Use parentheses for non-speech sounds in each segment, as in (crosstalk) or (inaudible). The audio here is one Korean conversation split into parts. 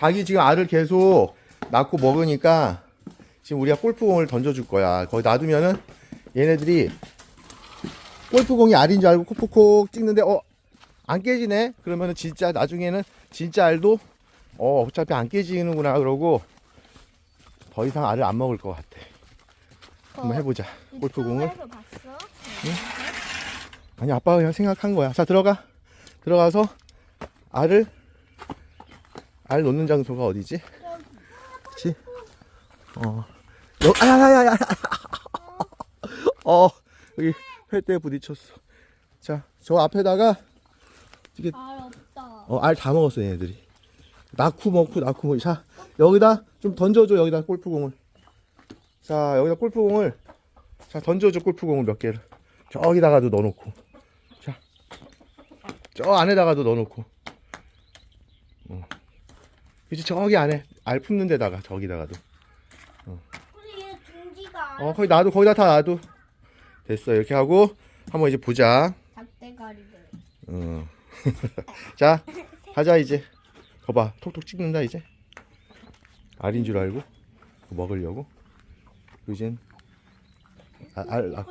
닭이 지금 알을 계속 낳고 먹으니까 지금 우리가 골프공을 던져줄 거야. 거기 놔두면은 얘네들이 골프공이 알인 줄 알고 콕콕콕 찍는데 어 안 깨지네. 그러면은 진짜 나중에는 진짜 알도 어 어차피 안 깨지는구나 그러고 더 이상 알을 안 먹을 것 같아. 한번 해보자. 골프공을. 봤어? 아니 아빠가 그냥 생각한 거야. 자 들어가. 들어가서 알을 알 놓는 장소가 어디지? 그렇지? 어. 여, 아야야야야. 어 여기 회대에 부딪혔어. 자 저 앞에다가 알 없다. 어, 알 다 먹었어 얘네들이. 낳고 먹고 낳고 먹고. 자 여기다 좀 던져줘 여기다 골프공을. 자 여기다 골프공을 자 던져줘 골프공을 몇 개를. 저기다가도 넣어놓고. 자. 저 안에다가도 넣어놓고. 어. 이제 저기 안에 알 품는 데다가 저기다가도. 근데 얘 둥지가 알어 거기 놔도 거기다 다 놔도. 됐어 이렇게 하고 한번 이제 보자. 닭대가리를. 어. (laughs) 자, 가자 이제. 거봐, 톡톡 찍는다 이제. 알인 줄 알고 먹으려고. 이젠 아, 알, 아,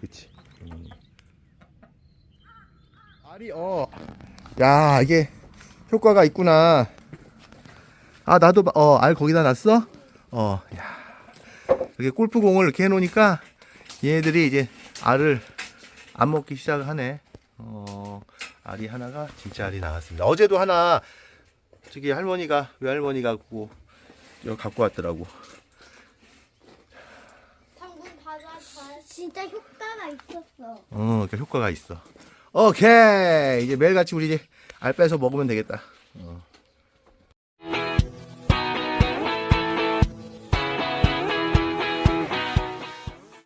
그치. 음. 알이 어, 야 이게 효과가 있구나. 아 나도 봐- 어, 알 거기다 놨어? 어, 야 이렇게 골프공을 이렇게 해놓으니까 얘네들이 이제 알을 안 먹기 시작하네. 어, 알이 하나가 진짜 알이 나왔습니다. 어제도 하나 저기 할머니가 외할머니가 갖고 여기 갖고 왔더라고. 방금 봐봐. 진짜 효과가 있었어. 어, 그 효과가 있어. 오케이. 이제 매일같이 우리 이제 알 빼서 먹으면 되겠다. 어.